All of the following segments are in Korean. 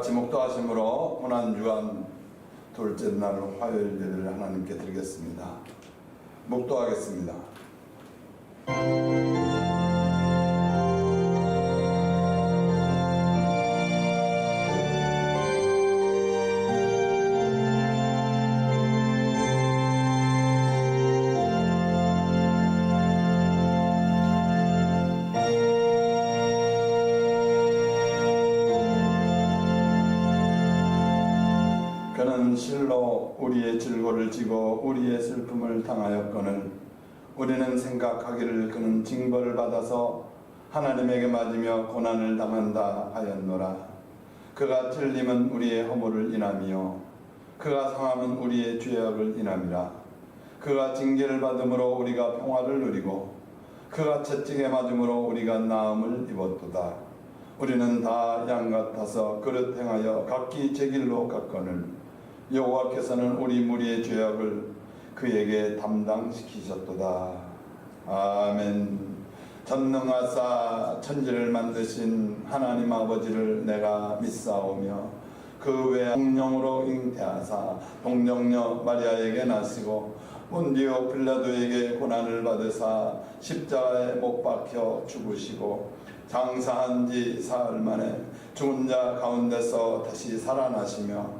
기뻐하심으로 고난주간 둘째 날 화요일 예배를 하나님께 드리겠습니다. 묵도하겠습니다. 질고를 지고 우리의 슬픔을 당하였거늘 우리는 생각하기를 그는 징벌을 받아서 하나님에게 맞으며 고난을 당한다 하였노라. 그가 틀림은 우리의 허물을 인함이요. 그가 상함은 우리의 죄악을 인함이라. 그가 징계를 받음으로 우리가 평화를 누리고 그가 채찍에 맞음으로 우리가 나음을 입었도다. 우리는 다 양 같아서 그릇 행하여 각기 제 길로 갔거늘 여호와께서는 우리 무리의 죄악을 그에게 담당시키셨도다. 아멘. 전능하사 천지를 만드신 하나님 아버지를 내가 믿사오며 그외 성령으로 잉태하사 동정녀 마리아에게 나시고 본디오 빌라도에게 고난을 받으사 십자가에 못 박혀 죽으시고 장사한 지 사흘 만에 죽은 자 가운데서 다시 살아나시며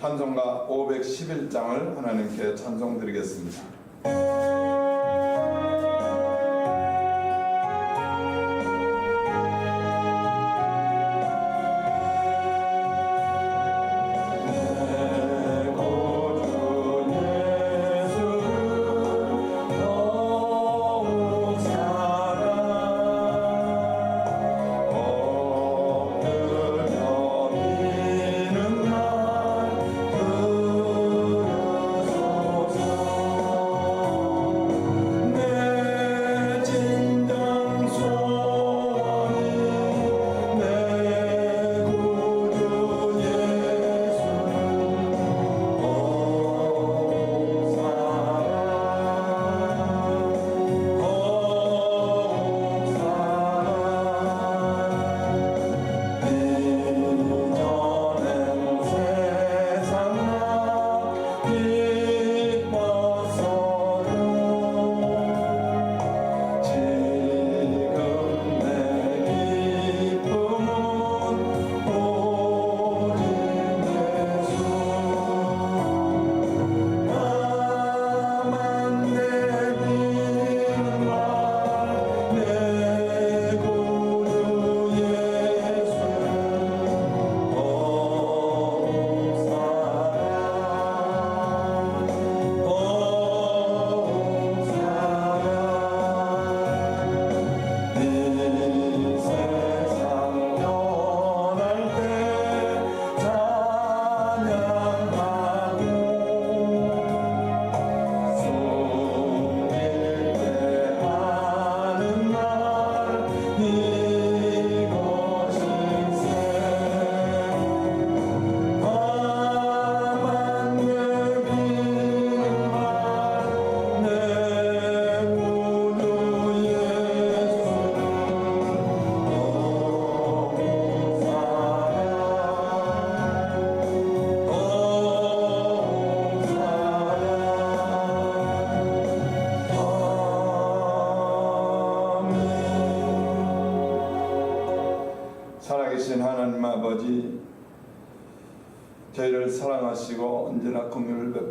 찬송가 511장을 하나님께 찬송 드리겠습니다.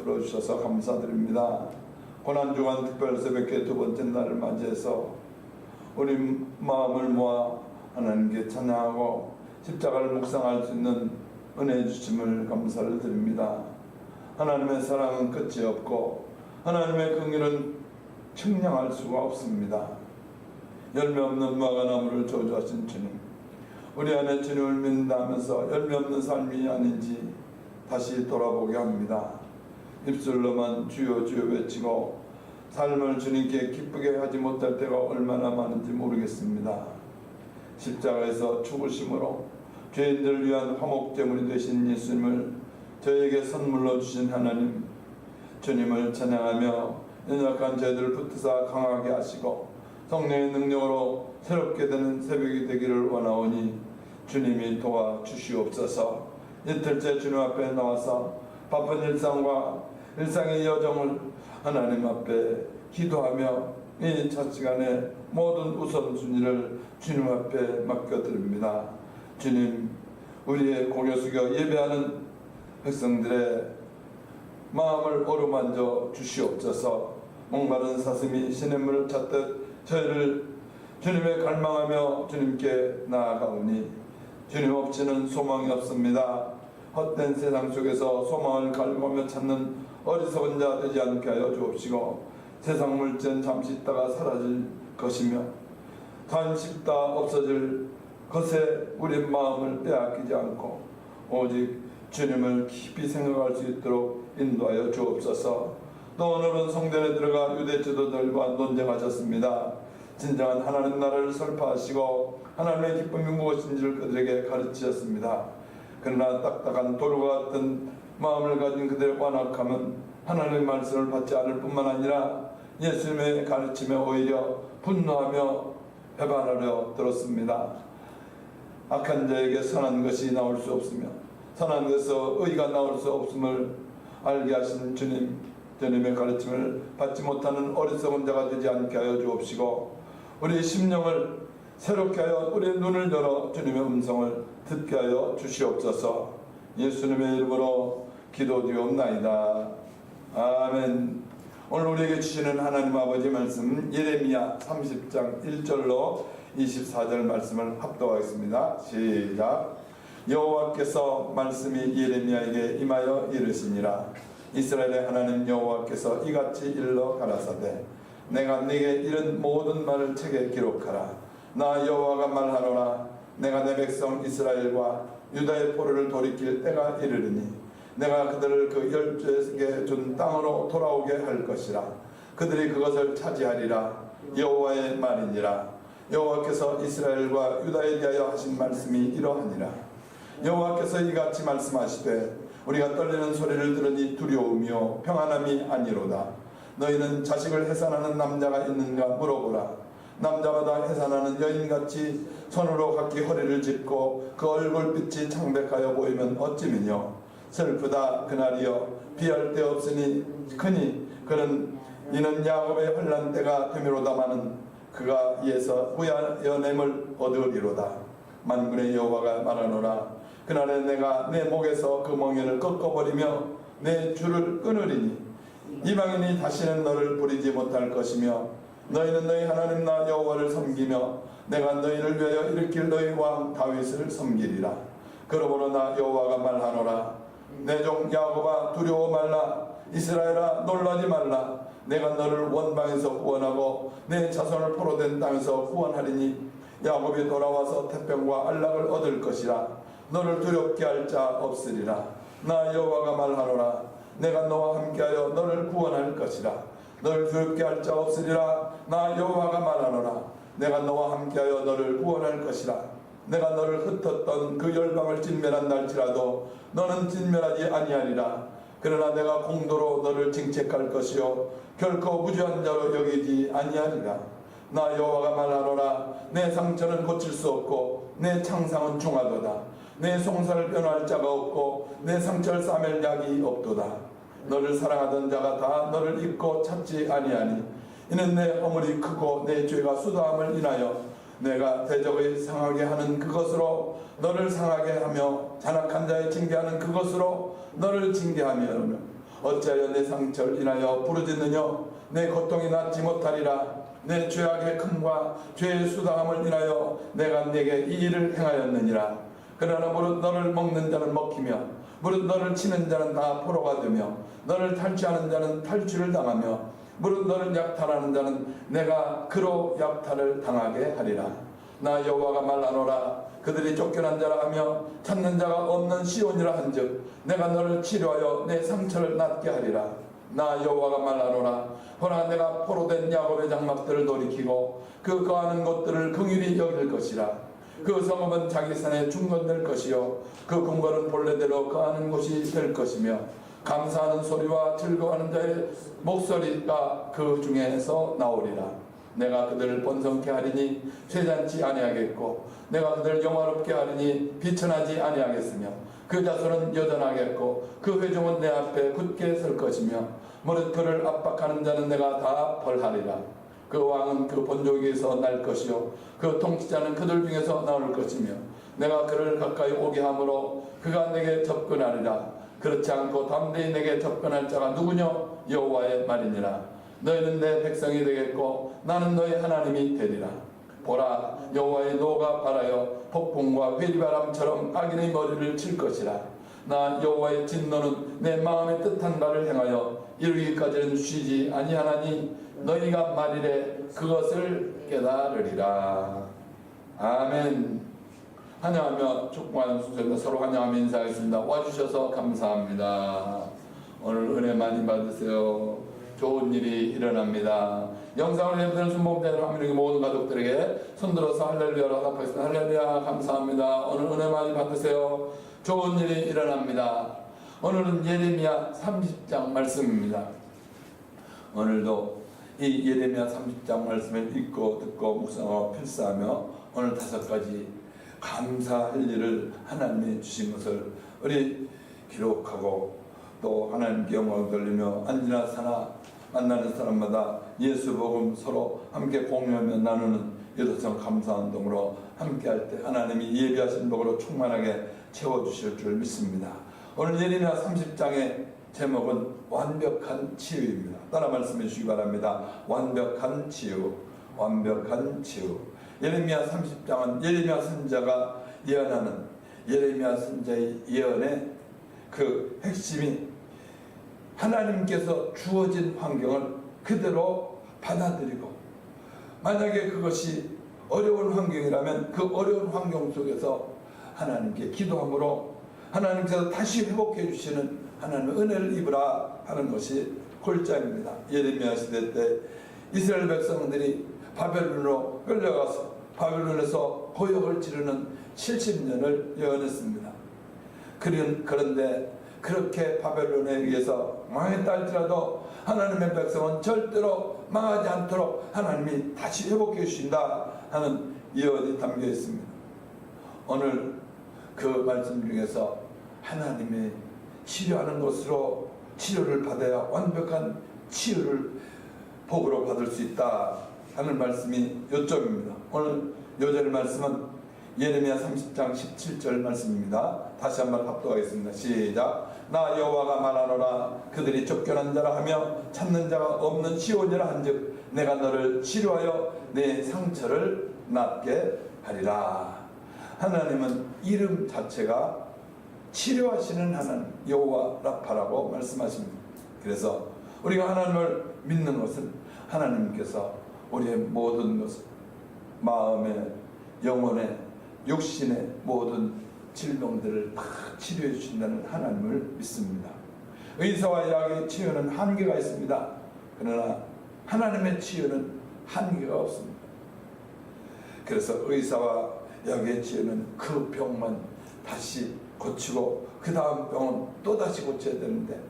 긍휼을 베풀어 주셔서 감사드립니다. 고난주간 특별 새벽회 두 번째 날을 맞이해서 우리 마음을 모아 하나님께 찬양하고 십자가를 묵상할 수 있는 은혜 주심을 감사를 드립니다. 하나님의 사랑은 끝이 없고 하나님의 긍휼은 측량할 수가 없습니다. 열매 없는 마가나무를 저주하신 주님 우리 안에 주님을 믿는다면서 열매 없는 삶이 아닌지 다시 돌아보게 합니다. 입술로만 주여 주여 외치고 삶을 주님께 기쁘게 하지 못할 때가 얼마나 많은지 모르겠습니다. 십자가에서 죽으심으로 죄인들을 위한 화목제물이 되신 예수님을 저에게 선물로 주신 하나님 주님을 찬양하며 연약한 저희들을 붙드사 강하게 하시고 성령의 능력으로 새롭게 되는 새벽이 되기를 원하오니 주님이 도와 주시옵소서 이틀째 주님 앞에 나와서 바쁜 일상과 일상의 여정을 하나님 앞에 기도하며 이 첫 시간에 모든 우선순위를 주님 앞에 맡겨드립니다. 주님, 우리의 고개 숙여 예배하는 백성들의 마음을 어루만져 주시옵소서 목마른 사슴이 시냇물을 찾듯 저희를 주님의 갈망하며 주님께 나아가오니 주님 없이는 소망이 없습니다. 헛된 세상 속에서 소망을 갈구하며 찾는 어리석은 자 되지 않게 하여 주옵시고 세상 물질은 잠시 있다가 사라질 것이며 있다 없어질 것에 우리 마음을 빼앗기지 않고 오직 주님을 깊이 생각할 수 있도록 인도하여 주옵소서. 또 오늘은 성전에 들어가 유대 지도들과 논쟁하셨습니다. 진정한 하나님 나라를 설파하시고 하나님의 기쁨이 무엇인지를 그들에게 가르치셨습니다. 그러나 딱딱한 돌과 같은 마음을 가진 그들의 완악함은 하나님의 말씀을 받지 않을 뿐만 아니라 예수님의 가르침에 오히려 분노하며 배반하려 들었습니다. 악한 자에게 선한 것이 나올 수 없으며 선한 것에서 의가 나올 수 없음을 알게 하신 주님 주님의 가르침을 받지 못하는 어리석은 자가 되지 않게 하여 주옵시고 우리 심령을 새롭게 하여 우리의 눈을 열어 주님의 음성을 듣게 하여 주시옵소서 예수님의 이름으로 기도드리옵나이다. 아멘. 오늘 우리에게 주시는 하나님 아버지 말씀 예레미야 30장 1절로 24절 말씀을 합독하겠습니다. 시작. 여호와께서 말씀이 예레미야에게 임하여 이르시니라. 이스라엘의 하나님 여호와께서 이같이 일러 가라사대. 내가 네게 이른 모든 말을 책에 기록하라. 나 여호와가 말하노라. 내가 내 백성 이스라엘과 유다의 포로를 돌이킬 때가 이르르니 내가 그들을 그 열조에게 준 땅으로 돌아오게 할 것이라. 그들이 그것을 차지하리라. 여호와의 말이니라. 여호와께서 이스라엘과 유다에 대하여 하신 말씀이 이러하니라. 여호와께서 이같이 말씀하시되 우리가 떨리는 소리를 들으니 두려움이요 평안함이 아니로다. 너희는 자식을 해산하는 남자가 있는가 물어보라. 남자마다 해산하는 여인같이 손으로 각기 허리를 짚고 그 얼굴빛이 창백하여 보이면 어찌미뇨 슬프다 그날이여 비할 데 없으니 크니 그는 이는 야곱의 환란 때가 되미로다마는 그가 이에서 후연엠을 얻으리로다. 만군의 여호와가 말하노라. 그날에 내가 내 목에서 그 멍에를 꺾어버리며 내 줄을 끊으리니 이방인이 다시는 너를 부리지 못할 것이며 너희는 너희 하나님 나 여호와를 섬기며 내가 너희를 위하여 일으킬 너희 왕 다윗을 섬기리라. 그러므로 나 여호와가 말하노라 내 종 야곱아 두려워 말라. 이스라엘아 놀라지 말라. 내가 너를 원방에서 구원하고 내 자손을 포로된 땅에서 구원하리니 야곱이 돌아와서 태평과 안락을 얻을 것이라. 너를 두렵게 할 자 없으리라. 나 여호와가 말하노라. 내가 너와 함께하여 너를 구원할 것이라. 너를 두렵게 할 자 없으리라. 나 여호와가 말하노라. 내가 너와 함께하여 너를 구원할 것이라 내가 너를 흩었던 그 열방을 진멸한 날지라도 너는 진멸하지 아니하리라. 그러나 내가 공도로 너를 징책할 것이요 결코 무죄한 자로 여기지 아니하리라. 나 여호와가 말하노라. 내 상처는 고칠 수 없고 내 창상은 중하도다. 내 송사를 변호할 자가 없고 내 상처를 싸맬 약이 없도다. 너를 사랑하던 자가 다 너를 잊고 찾지 아니하니 이는 내 허물이 크고 내 죄가 수다함을 인하여 내가 대적의 상하게 하는 그것으로 너를 상하게 하며 잔악한 자의 징계하는 그것으로 너를 징계하며 어찌하여 내 상처를 인하여 부르짖느냐? 내 고통이 낫지 못하리라. 내 죄악의 금과 죄의 수다함을 인하여 내가 내게 이 일을 행하였느니라. 그러나 무릇 너를 먹는 자는 먹히며 무릇 너를 치는 자는 다 포로가 되며 너를 탈취하는 자는 탈취를 당하며 무릇 너를 약탈하는 자는 내가 그로 약탈을 당하게 하리라. 나 여호와가 말하노라. 그들이 쫓겨난 자라 하며 찾는 자가 없는 시온이라 한즉 내가 너를 치료하여 내 상처를 낫게 하리라. 나 여호와가 말하노라. 허나 내가 포로된 야곱의 장막들을 돌이키고 그 거하는 곳들을 긍휼히 여길 것이라. 그 성읍은 자기 산에 중건될 것이요. 그 궁궐은 본래대로 거하는 곳이 될 것이며 감사하는 소리와 즐거워하는 자의 목소리가 그 중에서 나오리라. 내가 그들을 번성케 하리니 쇠잔치 아니하겠고 내가 그들을 영화롭게 하리니 비천하지 아니하겠으며 그 자손은 여전하겠고 그 회중은 내 앞에 굳게 설 것이며 무릇 그를 압박하는 자는 내가 다 벌하리라. 그 왕은 그 본족에서 날 것이요 그 통치자는 그들 중에서 나올 것이며 내가 그를 가까이 오게 함으로 그가 내게 접근하리라 그렇지 않고 담대히 내게 접근할 자가 누구냐 여호와의 말이니라. 너희는 내 백성이 되겠고 나는 너희 하나님이 되리라. 보라 여호와의 노가 발하여 폭풍과 회리바람처럼 악인의 머리를 칠 것이라. 나 여호와의 진노는 내 마음의 뜻한 바를 행하여 이루기까지는 쉬지 아니하나니 너희가 말이래 그것을 깨달으리라. 아멘 환영하며 축복하는 순서입니다 서로 환영하며 인사하겠습니다 와주셔서 감사합니다 오늘 은혜 많이 받으세요 좋은 일이 일어납니다. 영상을 예배드리는 순복자들 하나님께 모든 가족들에게 손들어서 할렐루야로 하답하겠습니다. 할렐루야 감사합니다. 오늘 은혜 많이 받으세요. 좋은 일이 일어납니다. 오늘은 예레미야 30장 말씀입니다. 오늘도 이 예레미야 30장 말씀을 읽고 듣고 묵상하고 필사하며 오늘 다섯 가지 감사할 일을 하나님이 주신 것을 우리 기록하고 또 하나님께 영광을 돌리며 안지나 사나 만나는 사람마다 예수 복음 서로 함께 공유하며 나누는 여도성 감사운동으로 함께 할 때 하나님이 예비하신 복으로 충만하게 채워주실 줄 믿습니다. 오늘 예레미야 30장의 제목은 완벽한 치유입니다. 따라 말씀해 주시기 바랍니다. 완벽한 치유, 완벽한 치유. 예레미야 30장은 예레미야 선자가 예언하는 예레미야 선자의 예언의 그 핵심이 하나님께서 주어진 환경을 그대로 받아들이고 만약에 그것이 어려운 환경이라면 그 어려운 환경 속에서 하나님께 기도함으로 하나님께서 다시 회복해 주시는 하나님의 은혜를 입으라 하는 것이 골자입니다. 예레미야 시대 때 이스라엘 백성들이 바벨론으로 끌려가서 바벨론에서 고역을 치르는 70년을 예언했습니다. 그런데 그렇게 바벨론에 의해서 망했다 할지라도 하나님의 백성은 절대로 망하지 않도록 하나님이 다시 회복해 주신다 하는 예언이 담겨 있습니다. 오늘 그 말씀 중에서 하나님의 치료하는 것으로 치료를 받아야 완벽한 치유를 복으로 받을 수 있다 하는 말씀이 요점입니다. 오늘 요절 말씀은 예레미야 30장 17절 말씀입니다. 다시 한번 합독하겠습니다. 시작. 나 여호와가 말하노라 그들이 쫓겨난 자라 하며 찾는 자가 없는 시온이라 한즉 내가 너를 치료하여 내 상처를 낫게 하리라. 하나님은 이름 자체가 치료하시는 하나님 여호와 라파라고 말씀하십니다. 그래서 우리가 하나님을 믿는 것은 하나님께서 우리의 모든 것을 마음의 영혼의 육신의 모든 질병들을 다 치료해 주신다는 하나님을 믿습니다. 의사와 약의 치유는 한계가 있습니다. 그러나 하나님의 치유는 한계가 없습니다. 그래서 의사와 약의 치유는 그 병만 다시 고치고 그 다음 병은 또 다시 고쳐야 되는데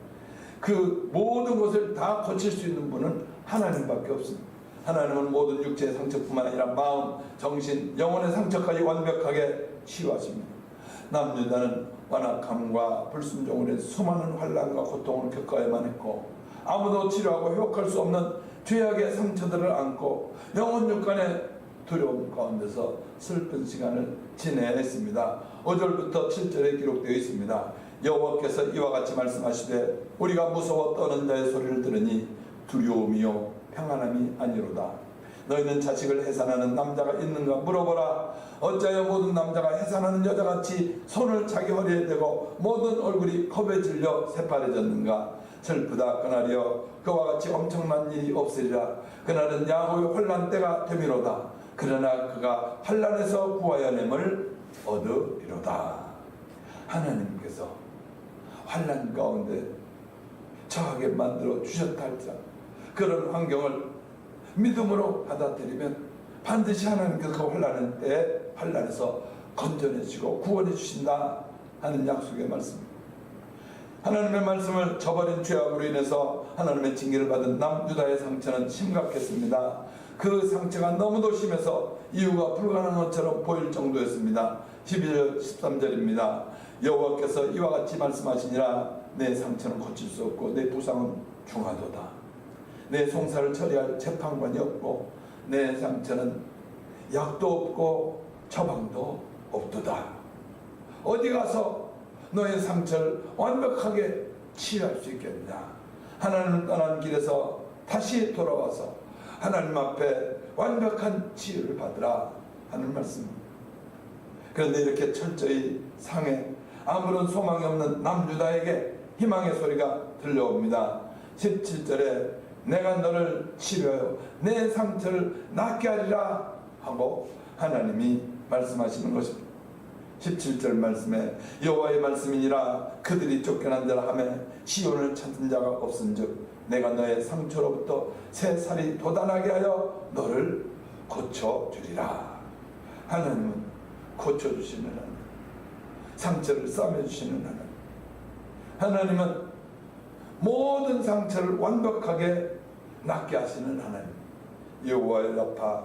그 모든 것을 다 고칠 수 있는 분은 하나님밖에 없습니다. 하나님은 모든 육체의 상처뿐만 아니라 마음, 정신, 영혼의 상처까지 완벽하게 치유하십니다. 남유다는 완악함과 불순종으로 수많은 환란과 고통을 겪어야만 했고 아무도 치료하고 회복할 수 없는 죄악의 상처들을 안고 영혼 육간의 두려움 가운데서 슬픈 시간을 지내야 했습니다. 5절부터 7절에 기록되어 있습니다. 여호와께서 이와 같이 말씀하시되 우리가 무서워 떠는 자의 소리를 들으니 두려움이요 평안함이 아니로다. 너희는 자식을 해산하는 남자가 있는가 물어보라. 어찌하여 모든 남자가 해산하는 여자같이 손을 자기 허리에 대고 모든 얼굴이 겁에 질려 새파래졌는가. 슬프다 그날이여 그와 같이 엄청난 일이 없으리라. 그날은 야곱의 혼란 때가 되미로다. 그러나 그가 환란에서 구하여냄을 얻으리로다. 하나님께서 환란 가운데 처하게 만들어 주셨다 할지라 그런 환경을 믿음으로 받아들이면 반드시 하나님께서 그 환란의 때에 환란에서 건져내 주시고 구원해 주신다 하는 약속의 말씀입니다. 하나님의 말씀을 저버린 죄악으로 인해서 하나님의 징계를 받은 남유다의 상처는 심각했습니다. 그 상처가 너무도 심해서 이유가 불가능한 것처럼 보일 정도였습니다. 12절 13절입니다. 여호와께서 이와 같이 말씀하시니라 내 상처는 고칠 수 없고 내 부상은 중하도다. 내 송사를 처리할 재판관이 없고 내 상처는 약도 없고 처방도 없도다. 어디 가서 너의 상처를 완벽하게 치유할 수 있겠느냐? 하나님을 떠난 길에서 다시 돌아와서 하나님 앞에 완벽한 치유를 받으라 하는 말씀입니다. 그런데 이렇게 철저히 상해 아무런 소망이 없는 남유다에게 희망의 소리가 들려옵니다. 17절에 내가 너를 치료하여 내 상처를 낫게 하리라 하고 하나님이 말씀하시는 것입니다. 17절 말씀에 여호와의 말씀이니라 그들이 쫓겨난 자라 하매 시온을 찾은 자가 없은즉 내가 너의 상처로부터 새 살이 돋아나게 하여 너를 고쳐 주리라. 하나님은 고쳐 주시는 하나님. 상처를 싸매 주시는 하나님. 하나님은 모든 상처를 완벽하게 낫게 하시는 하나님. 여호와의 라파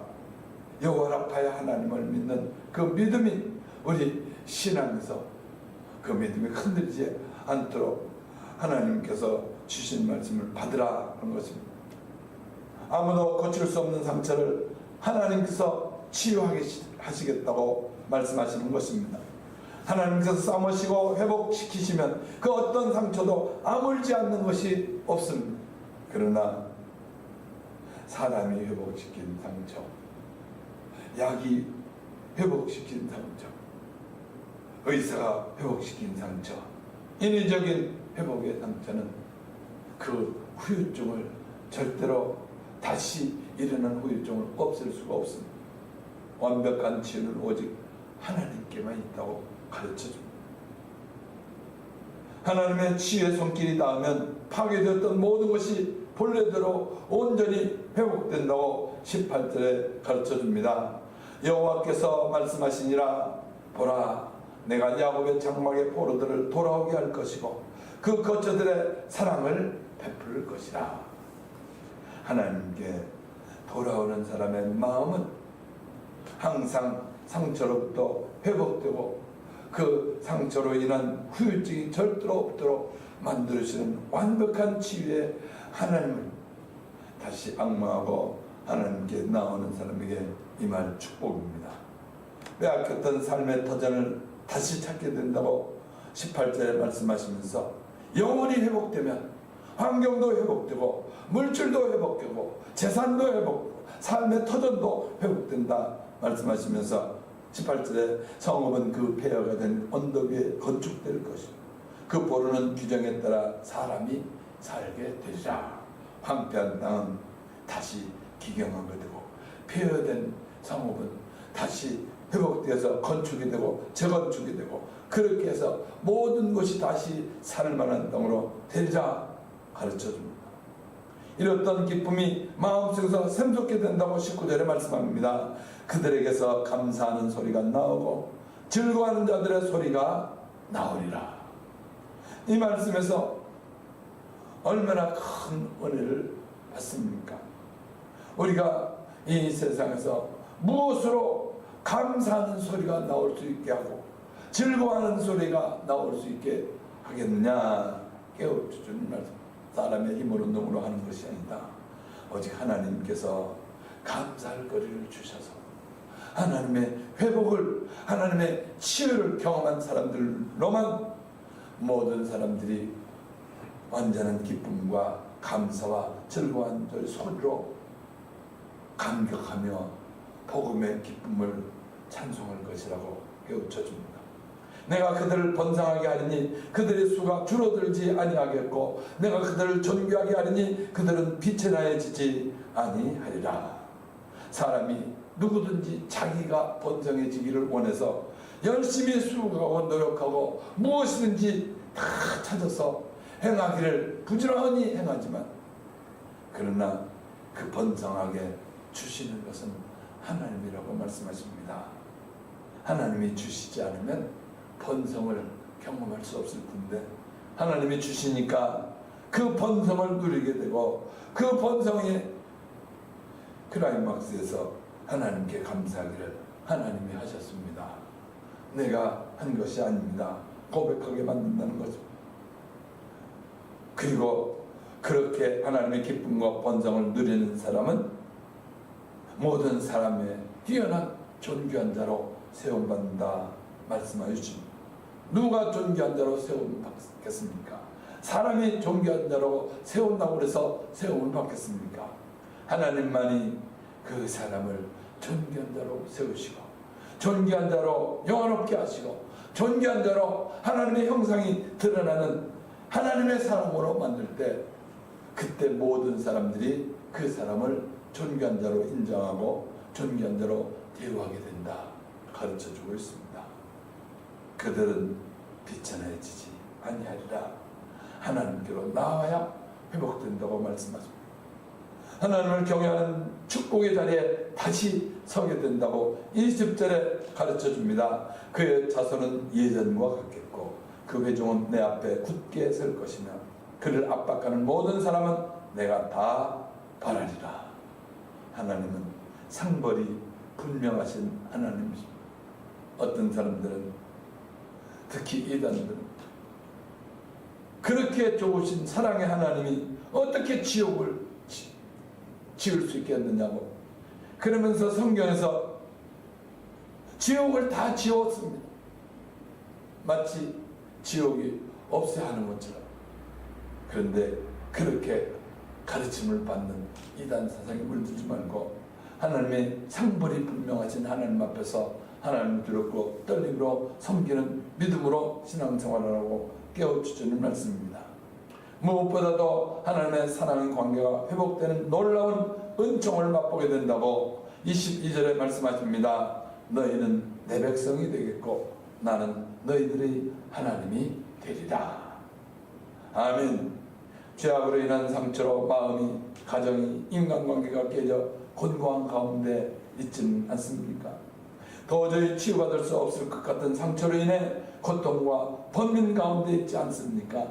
여호와 라파의 하나님을 믿는 그 믿음이 우리 신앙에서 그 믿음이 흔들리지 않도록 하나님께서 주신 말씀을 받으라 하는 것입니다. 아무도 고칠 수 없는 상처를 하나님께서 치유하게 하시겠다고 말씀하시는 것입니다. 하나님께서 싸우시고 회복시키시면 그 어떤 상처도 아물지 않는 것이 없습니다. 그러나 사람이 회복시킨 상처, 약이 회복시킨 상처, 의사가 회복시킨 상처, 인위적인 회복의 상처는 그 후유증을 절대로 다시 일어난 후유증을 없앨 수가 없습니다. 완벽한 치유는 오직 하나님께만 있다고 가르쳐 줍니다. 하나님의 치유의 손길이 닿으면 파괴되었던 모든 것이 본래대로 온전히 회복된다고 18절에 가르쳐 줍니다. 여호와께서 말씀하시니라 보라 내가 야곱의 장막의 포로들을 돌아오게 할 것이고 그 거처들의 사랑을 베풀 것이라. 하나님께 돌아오는 사람의 마음은 항상 상처로부터 회복되고 그 상처로 인한 후유증이 절대로 없도록 만들어주는 완벽한 치유의 하나님을 다시 악마하고 하나님께 나오는 사람에게 임할 축복입니다. 빼앗겼던 삶의 터전을 다시 찾게 된다고 18절에 말씀하시면서 영혼이 회복되면 환경도 회복되고 물질도 회복되고 재산도 회복되고 삶의 터전도 회복된다 말씀하시면서 18절에 성읍은 그 폐허가 된 언덕 위에 건축될 것이고 그 보르는 규정에 따라 사람이 살게 되리라 황폐한 땅은 다시 기경하게 되고 폐허된 성읍은 다시 회복되어서 건축이 되고 재건축이 되고 그렇게 해서 모든 것이 다시 살 만한 땅으로 되리라 가르쳐 줍니다. 이렇던 기쁨이 마음속에서 샘솟게 된다고 19절에 말씀합니다. 그들에게서 감사하는 소리가 나오고 즐거워하는 자들의 소리가 나오리라. 이 말씀에서 얼마나 큰 은혜를 받습니까? 우리가 이 세상에서 무엇으로 감사하는 소리가 나올 수 있게 하고 즐거워하는 소리가 나올 수 있게 하겠느냐? 깨우쳐주는 말씀 사람의 힘으로 능으로 하는 것이 아니다. 오직 하나님께서 감사할 거리를 주셔서 하나님의 회복을 하나님의 치유를 경험한 사람들로만 모든 사람들이 완전한 기쁨과 감사와 즐거운 소리로 감격하며 복음의 기쁨을 찬송할 것이라고 깨우쳐 줍니다. 내가 그들을 번성하게 하리니 그들의 수가 줄어들지 아니하겠고 내가 그들을 존귀하게 하리니 그들은 빛에 나여지지 아니하리라. 사람이 누구든지 자기가 번성해지기를 원해서 열심히 수고하고 노력하고 무엇이든지 다 찾아서 행하기를 부지런히 행하지만 그러나 그 번성하게 주시는 것은 하나님이라고 말씀하십니다. 하나님이 주시지 않으면 번성을 경험할 수 없을 텐데 하나님이 주시니까 그 번성을 누리게 되고 그 번성이 크라이막스에서 하나님께 감사하기를 하나님이 하셨습니다. 내가 한 것이 아닙니다. 고백하게 만든다는 거죠. 그리고 그렇게 하나님의 기쁨과 번성을 누리는 사람은 모든 사람의 뛰어난 존귀한 자로 세움받는다 주십니다. 누가 존귀한 자로 세움을 받겠습니까? 사람이 존귀한 자로 세운다고 해서 세움을 받겠습니까? 하나님만이 그 사람을 존귀한 자로 세우시고 존귀한 자로 영원롭게 하시고 존귀한 자로 하나님의 형상이 드러나는 하나님의 사람으로 만들 때 그때 모든 사람들이 그 사람을 존귀한 자로 인정하고 존귀한 자로 대우하게 된다 가르쳐 주고 있습니다. 그들은 비천해지지 아니하리라 하나님께로 나와야 회복된다고 말씀하십니다. 하나님을 경외하는 축복의 자리에 다시 서게 된다고 20절에 가르쳐 줍니다. 그의 자손은 예전과 같겠고 그 회중은 내 앞에 굳게 설 것이며 그를 압박하는 모든 사람은 내가 다 바라리라. 하나님은 상벌이 분명하신 하나님이십니다. 어떤 사람들은 특히 이단들은 그렇게 좋으신 사랑의 하나님이 어떻게 지옥을 지- 지을 수 있겠느냐고 그러면서 성경에서 지옥을 다 지웠습니다. 마치 지옥이 없어야 하는 것처럼 그런데 그렇게 가르침을 받는 이단 사상에 물들지 말고 하나님의 상벌이 분명하신 하나님 앞에서 하나님을 들었고 떨림으로 섬기는 믿음으로 신앙생활을 하고 깨우쳐주는 말씀입니다. 무엇보다도 하나님의 사랑의 관계가 회복되는 놀라운 은총을 맛보게 된다고 22절에 말씀하십니다. 너희는 내 백성이 되겠고 나는 너희들의 하나님이 되리라. 아멘. 죄악으로 인한 상처로 마음이, 가정이, 인간관계가 깨져 곤고한 가운데 있지는 않습니까? 도저히 치유받을 수 없을 것 같은 상처로 인해 고통과 번민 가운데 있지 않습니까?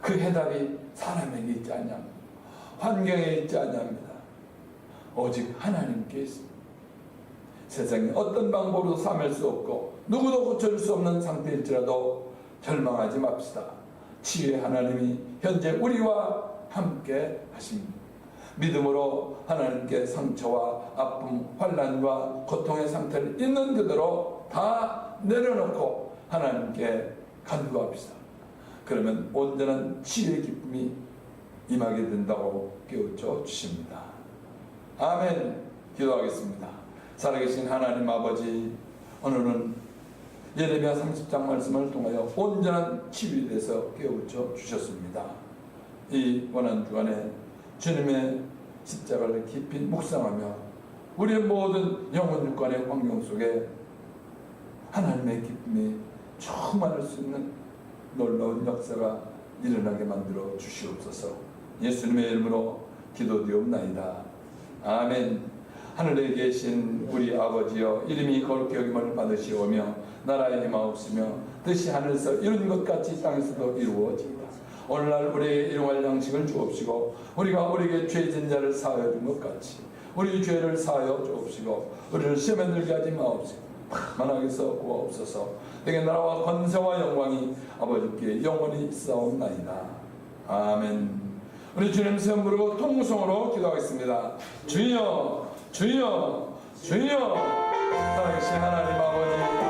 그 해답이 사람에게 있지 않냐입니다. 환경에 있지 않냐입니다. 오직 하나님께 있습니다. 세상에 어떤 방법으로도 삼을 수 없고 누구도 고쳐줄 수 없는 상태일지라도 절망하지 맙시다. 치유의 하나님이 현재 우리와 함께 하십니다. 믿음으로 하나님께 상처와 아픔, 환란과 고통의 상태를 있는 그대로 다 내려놓고 하나님께 간구합시다. 그러면 온전한 치유의 기쁨이 임하게 된다고 깨우쳐 주십니다. 아멘. 기도하겠습니다. 살아계신 하나님 아버지, 오늘은 예레미야 30장 말씀을 통하여 온전한 치유에 대해서 깨우쳐 주셨습니다. 이 원한 주간에 주님의 십자가를 깊이 묵상하며 우리의 모든 영혼 육관의 환경 속에 하나님의 기쁨이 충만할 수 있는 놀라운 역사가 일어나게 만들어 주시옵소서. 예수님의 이름으로 기도드리옵나이다. 아멘. 하늘에 계신 우리 아버지여 이름이 거룩히 여김을 받으시오며 나라의 임하옵시며 뜻이 하늘에서 이룬 것 같이 땅에서도 이루어지이다. 오늘날 우리에게 일용할 양식을 주옵시고 우리가 우리에게 죄진 자를 사하여 준 것 같이 우리 죄를 사하여 주옵시고 우리를 시험에 들게 하지 마옵시고 만하게서 구하옵소서 내게 나라와 권세와 영광이 아버지께 영원히 있사옵나이다. 아멘 우리 주님 세움 부르고 통성으로 기도하겠습니다. 주여 주여 주여 살아계신 하나님 아버지.